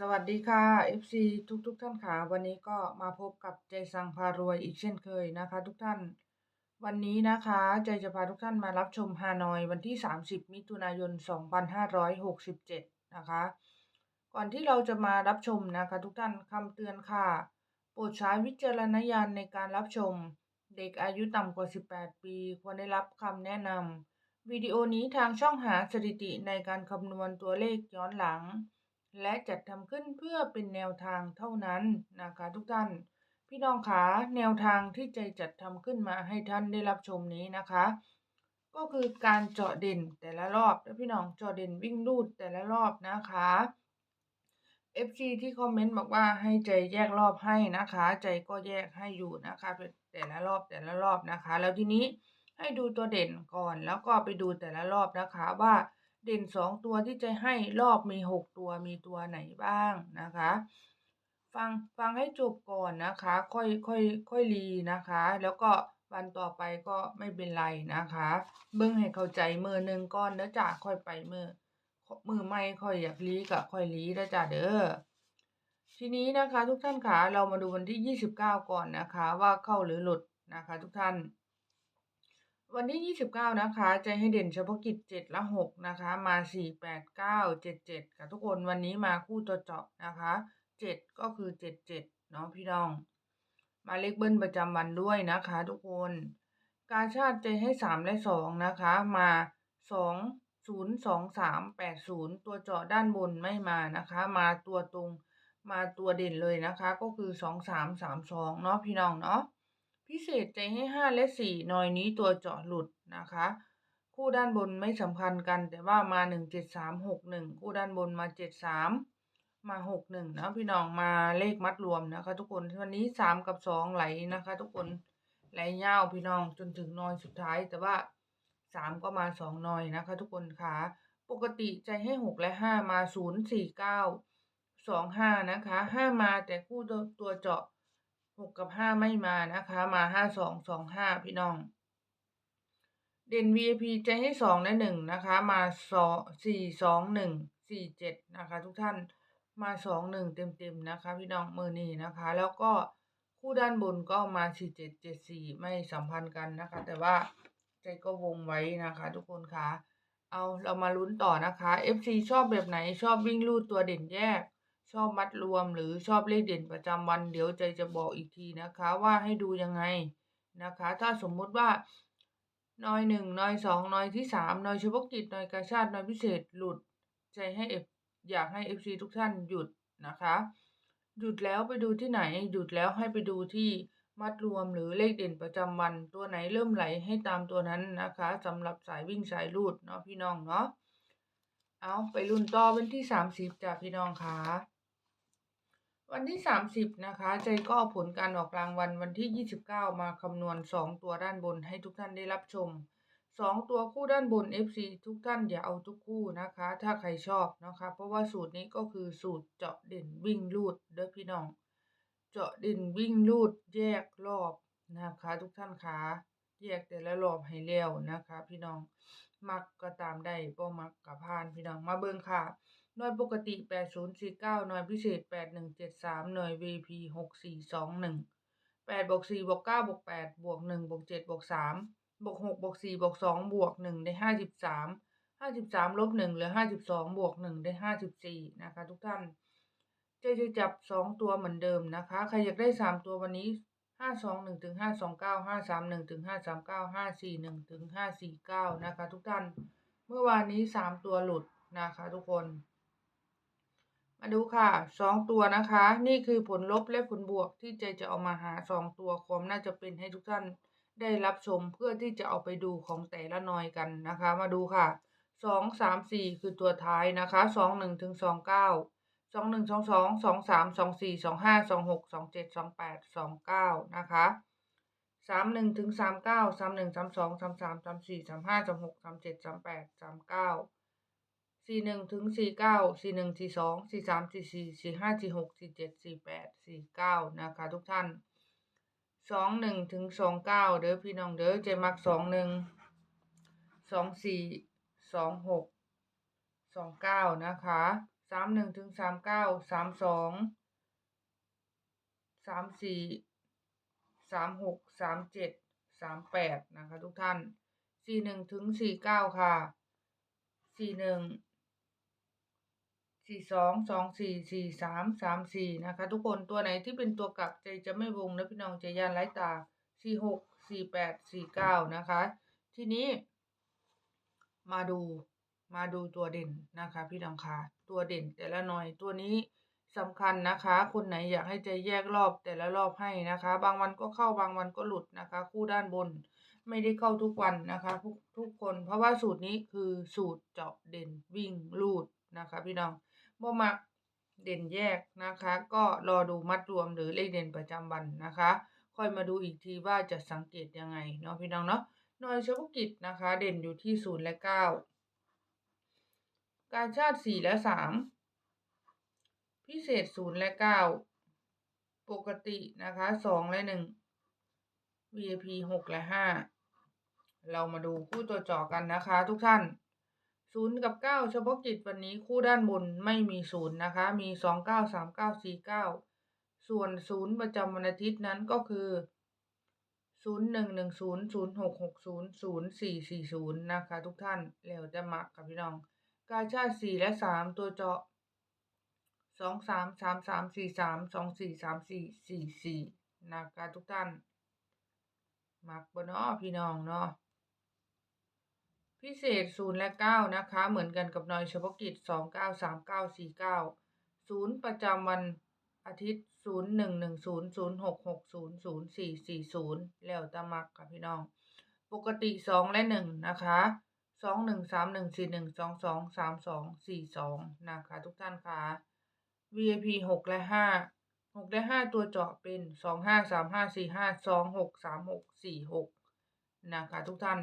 สวัสดีค่ะ FC ทุกทุกท่านค่ะ วันนี้ก็มาพบกับใจสังพารวยอีกเช่นเคยนะคะ ทุกท่าน วันนี้นะคะใจจะพาทุกท่านมารับชมฮานอยวันที่ 30 มิถุนายน 2567 นะคะ ก่อนที่เราจะมารับชมนะคะ ทุกท่านคำเตือนค่ะ โปรดใช้วิจารณญาณในการรับชม เด็กอายุต่ำกว่า 18 ปี ควรได้รับคำแนะนำวิดีโอนี้ทางช่องหาสถิติในการคำนวณตัวเลขย้อนหลัง และจัดทำขึ้นเพื่อเป็นแนวทางเท่านั้นนะคะทุกท่าน พี่น้องคะแนวทางที่ใจจัดทำขึ้นมาให้ท่านได้รับชมนี้นะคะ ก็คือการเจาะเด่นแต่ละรอบและพี่น้องเจาะเด่นวิ่งรูดแต่ละรอบนะคะ FC ที่คอมเมนต์บอกว่าให้ใจแยกรอบให้นะคะ ใจก็แยกให้อยู่นะคะเป็นแต่ละรอบแต่ละรอบนะคะ แล้วทีนี้ให้ดูตัวเด่นก่อนแล้วก็ไปดูแต่ละรอบนะคะว่า เด่นสองตัวที่ใจให้รอบมีหกตัวมีตัวไหนบ้างนะคะ ฟังฟังให้จบก่อนนะคะ ค่อยค่อยค่อยรีนะคะ แล้วก็วันต่อไปก็ไม่เป็นไรนะคะ เบิ่งให้เข้าใจมือหนึ่งก้อนแล้วจ้ะค่อยไปมือมือไม่ค่อยอยากรีกับค่อยรีแล้วจ้ะเด้อทีนี้นะคะ ทุกท่านคะเรามาดูวันที่ 29 ก่อนนะคะ ว่าเข้าหรือหลุดนะคะ ทุกท่าน วันที่ 29 นะคะจให้เด่นเฉพาะกิจ 7 และ 6 นะคะ มา 4 8 9 7 7ค่ะทุกคนวันนี้มาคู่ตัวเจาะนะคะ 7 ก็คือ 7 7 เนาะพี่น้อง มาเลขเบิ้ลประจำวันด้วยนะคะ ทุกคน กาชาติใจให้ 3 และ 2 นะคะ มา 2 0 2 3 8 0 ตัวเจาะด้านบนไม่มานะคะ มาตัวตรง มาตัวเด่นเลยนะคะ ก็คือ 2 3 3 2 เนาะพี่น้องเนาะ พิเศษใจให้ 5 และ 4 หน่อยนี้ตัวเจาะหลุดนะคะ คู่ด้านบนไม่สำคัญกัน แต่ว่ามา 1 7 3 6 1 คู่ด้านบนมา 7 3 มา 6 1 นะพี่น้องมาเลขมัดรวมนะคะ ทุกคนวันนี้ 3 กับ 2 ไหลนะคะ ทุกคนไหลยาวพี่น้องจนถึงนอยสุดท้าย แต่ว่า 3 ก็มา 2 นอยนะคะ ทุกคนค่ะปกติใจให้ 6 และ 5 มา 0 4 9 2 5 นะคะ 5 มาแต่คู่ตัวตัวเจาะ 6กับ5ไม่มานะคะ มา5 2 2 5พี่น้อง เด่น VIP ใจให้2และ1นะคะ มา2 4 2 1 4 7นะคะ ทุกท่านมา2 1เต็มๆนะคะ พี่น้องมือนี้นะคะ แล้วก็คู่ด้านบนก็มา4 7 7 4ไม่สัมพันธ์กันนะคะ แต่ว่าใจก็วงไว้นะคะ ทุกคนคะเอาเรามาลุ้นต่อนะคะ FC ชอบแบบไหนชอบวิ่งลูดตัวเด่นแยก ชอบมัดรวมหรือชอบเลขเด่นประจำวัน เดี๋ยวใจจะบอกอีกทีนะคะ ว่าให้ดูยังไงนะคะ ถ้าสมมุติว่านอยหนึ่งนอยสองนอยที่สามนอยเฉพาะกิจนอยกาชาตินอยพิเศษหลุดใจให้เอฟอยากให้เอฟซีทุกท่านหยุดนะคะ หยุดแล้วไปดูที่ไหน หยุดแล้วให้ไปดูที่มัดรวมหรือเลขเด่นประจำวัน ตัวไหนเริ่มไหลให้ตามตัวนั้นนะคะสำหรับสายวิ่งสายรูดเนาะพี่น้องเนาะเอาไปรุ่นต่อวันที่สามสิบจ้ะพี่น้องค่ะ วันที่ 30 นะคะ ใจก็เอาผลการออกรางวัลวันที่ 29 มาคำนวณ 2 ตัวด้านบนให้ทุกท่านได้รับชม 2 ตัวคู่ด้านบน FC ทุกท่านอย่าเอาทุกคู่นะคะ ถ้าใครชอบนะคะ เพราะว่าสูตรนี้ก็คือสูตรเจาะเด่นวิ่งลูดเด้อพี่น้อง เจาะเด่นวิ่งลูดแยกรอบนะคะ ทุกท่านคะแยกแต่ละรอบให้แล้วนะคะ พี่น้อง มักก็ตามได้บ่มักกับพานพี่น้องมาเบิ่งค่ะ หน่วยปกติ 8049 หน่วยพิเศษ 8173 หน่วย VP 6421 8บวก4บวก9บวก8บวก1บวก7บวก3บวก6บวก4บวก2บวก1ได้ 53 53ลบ1เหลือ 52บวก1ได้ 54 นะคะ ทุกท่านจะจะจับ 2 ตัวเหมือนเดิมนะคะ ใครอยากได้ 3 ตัววันนี้ 521ถึง529 531ถึง539 541ถึง549 นะคะ ทุกท่าน เมื่อวานนี้ 3 ตัวหลุดนะคะ ทุกคน มาดูค่ะสองตัวนะคะ นี่คือผลลบและผลบวกที่ใจจะเอามาหาสองตัวความน่าจะเป็นให้ทุกท่านได้รับชมเพื่อที่จะเอาไปดูของแต่ละหน่อยกันนะคะ มาดูค่ะสองสามสี่คือตัวท้ายนะคะสองหนึ่งถึงสองเก้าสองหนึ่งสองสองสองสามสองสี่สองห้าสองหกสองเจ็ดสองแปดสองเก้านะคะสามหนึ่งถึงสามเก้าสามหนึ่งสามสองสามสามสามสี่สามห้าสามหกสามเจ็ดสามแปดสามเก้า สี่หนึ่งถึงสี่เก้าสี่หนึ่งสี่สองสี่สามสี่สี่สี่ห้าสี่หกสี่เจ็ดสี่แปดสี่เก้านะคะทุกท่านสองหนึ่งถึงสองเก้าเด้อพี่น้องเด้อเจมักสองหนึ่งสองสี่สองหกสองเก้านะคะสามหนึ่งถึงสามเก้าสามสองสามสี่สามหกสามเจ็ดสามแปดนะคะทุกท่านสี่หนึ่งถึงสี่เก้าค่ะสี่หนึ่ง สี่สองสองสี่สี่สามสามสี่นะคะ ทุกคนตัวไหนที่เป็นตัวกลับใจจะไม่วงนะพี่น้องจะยานไร้ตาสี่หกสี่แปดสี่เก้านะคะ ทีนี้มาดูมาดูตัวเด่นนะคะ พี่น้องคะตัวเด่นแต่ละหน่อยตัวนี้สำคัญนะคะ คนไหนอยากให้ใจแยกรอบแต่ละรอบให้นะคะ บางวันก็เข้าบางวันก็หลุดนะคะ คู่ด้านบนไม่ได้เข้าทุกวันนะคะทุกทุกคน เพราะว่าสูตรนี้คือสูตรเจาะเด่นวิ่งลูดนะคะ พี่น้อง บ่มักเด่นแยกนะคะ ก็รอดูมัดรวมหรือเลขเด่นประจำวันนะคะ ค่อยมาดูอีกทีว่าจะสังเกตยังไงเนาะพี่น้องเนาะหน่วยเฉพาะกิจนะคะ เด่นอยู่ที่ศูนย์และเก้าการชาติสี่และสามพิเศษศูนย์และเก้าปกตินะคะสองและหนึ่ง VIP หกและห้าเรามาดูคู่ตัวจาะกันนะคะทุกท่าน ศูนย์กับเก้าเฉพาะกิจวันนี้คู่ด้านบนไม่มีศูนย์นะคะ มีสองเก้าสามเก้าสี่เก้าส่วนศูนย์ประจำวันอาทิตย์นั้นก็คือศูนย์หนึ่งหนึ่งศูนย์ศูนย์หกหกศูนย์ศูนย์สี่สี่ศูนย์นะคะทุกท่านแล้วจะมักกับพี่น้อง กาชาติสี่และสามตัวเจาะสองสามสามสามสี่สามสองสี่สามสี่สี่สี่นะคะทุกท่าน มักบนอ้อพี่น้องเนาะ พิเศษศูนย์และเก้านะคะ เหมือนกันกับนอยเฉพาะกิจสองเก้าสามเก้าสี่เก้าศูนย์ประจำวันอาทิตย์ศูนย์หนึ่งหนึ่งศูนย์ศูนย์หกหกศูนย์ศูนย์สี่สี่ศูนย์แล้วตะมักค่ะพี่น้อง ปกติสองและหนึ่งนะคะสองหนึ่งสามหนึ่งสี่หนึ่งสองสองสามสองสี่สองนะคะทุกท่านค่ะ VIP หกและห้าหกและห้าตัวเจาะเป็นสองห้าสามห้าสี่ห้าสองหกสามหกสี่หกนะคะทุกท่าน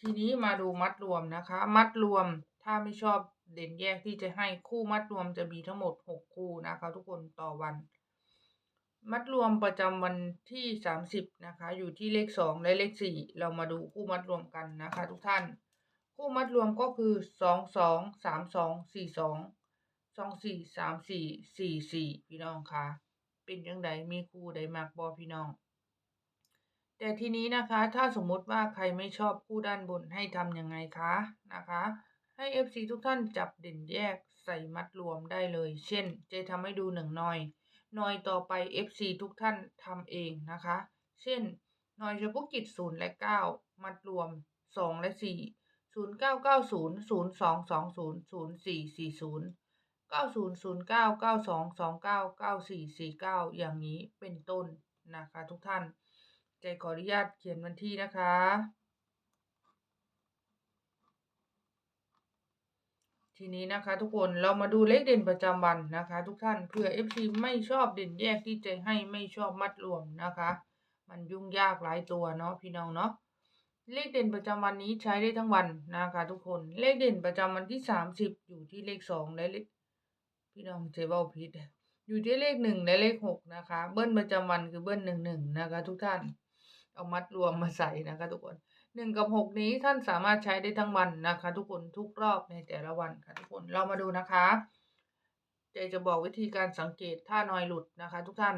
ทีนี้มาดูมัดรวมนะคะ มัดรวมถ้าไม่ชอบเด่นแยกที่จะให้คู่มัดรวมจะมีทั้งหมดหกคู่นะคะ ทุกคนต่อวัน มัดรวมประจำวันที่สามสิบนะคะ อยู่ที่เลขสองและเลขสี่เรามาดูคู่มัดรวมกันนะคะ ทุกท่าน คู่มัดรวมก็คือสองสองสามสองสี่สองสองสี่สามสี่สี่สี่พี่น้องคะเป็นยังไงมีคู่ใดมากบอพี่น้อง แต่ทีนี้นะคะถ้าสมมติว่าใครไม่ชอบคู่ด้านบนให้ทำยังไงคะนะคะ ให้ FC ทุกท่านจับเด่นแยกใส่มัดรวมได้เลย เช่น เจทำให้ดูหนึ่งหน่อยหน่อยต่อไป FC ทุกท่านทำเองนะคะ เช่นหน่อยเฉพาะกิจศูนย์และเก้ามัดรวมสองและสี่ศูนย์เก้าเก้าศูนย์ศูนย์สองสองศูนย์ศูนย์สี่สี่ศูนย์เก้าศูนย์ศูนย์เก้าเก้าสองสองเก้าเก้าสี่สี่เก้าอย่างนี้เป็นต้นนะคะทุกท่าน ใจขออนุญาตเขียนวันที่นะคะ ทีนี้นะคะ ทุกคนเรามาดูเลขเด่นประจำวันนะคะ ทุกท่านเผื่อ FC ไม่ชอบเด่นแยกที่จะให้ไม่ชอบมัดรวมนะคะ มันยุ่งยากหลายตัวเนาะพี่น้องเนาะเลขเด่นประจำวันนี้ใช้ได้ทั้งวันนะคะทุกคน เลขเด่นประจำวันที่สามสิบอยู่ที่เลขสองและเลขพี่น้องเจเบลพิดอยู่ที่เลขหนึ่งและเลขหกนะคะ เบิ้ลประจำวันคือเบิ้ลหนึ่งหนึ่งนะคะ ทุกท่าน เอามัดรวมมาใส่นะคะทุกคนหนึ่งกับหกนี้ท่านสามารถใช้ได้ทั้งวันนะคะ ทุกคนทุกรอบในแต่ละวันค่ะทุกคนเรามาดูนะคะเจจะบอกวิธีการสังเกตถ้านอยหลุดนะคะ ทุกท่าน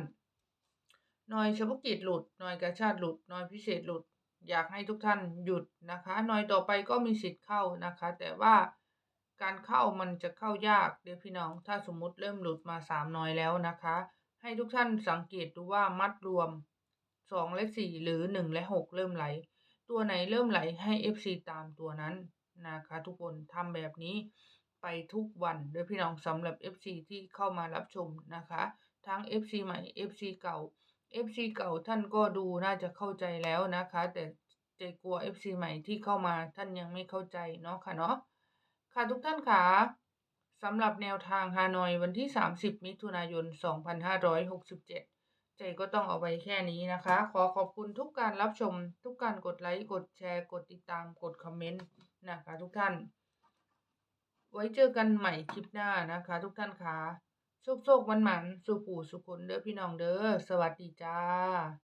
นอยเฉพาะกิจหลุดนอยกระชาติหลุดนอยพิเศษหลุด อยากให้ทุกท่านหยุดนะคะนอยต่อไปก็มีสิทธิ์เข้านะคะ แต่ว่าการเข้ามันจะเข้ายากเดี๋ยวพี่น้อง ถ้าสมมุติเริ่มหลุดมาสามนอยแล้วนะคะ ให้ทุกท่านสังเกตดูว่ามัดรวม สองและสี่หรือหนึ่งและหกเริ่มไหล ตัวไหนเริ่มไหลให้ FC ตามตัวนั้นนะคะทุกคนทำแบบนี้ไปทุกวันดี๋ยพี่น้องสำหรับ FC ที่เข้ามารับชมนะคะ ทั้ง FC ใหม่ FC เก่า FC เก่าท่านก็ดูน่าจะเข้าใจแล้วนะคะ แต่ใจกลัว FC ใหม่ที่เข้ามาท่านยังไม่เข้าใจเนาะค่ะเนาะค่ะทุกท่านค่ะสำหรับแนวทางฮานอยวันที่ 30 มิถุนายน 2567 ใจก็ต้องเอาไว้แค่นี้นะคะ ขอขอบคุณทุกการรับชม ทุกการกดไลค์ กดแชร์ กดติดตาม กดคอมเมนต์นะคะทุกท่าน ไว้เจอกันใหม่คลิปหน้านะคะ ทุกท่านค่ะโชคโชคมันหมันสุขูสุขนเด้อพี่น้องเด้อ สวัสดีจ้า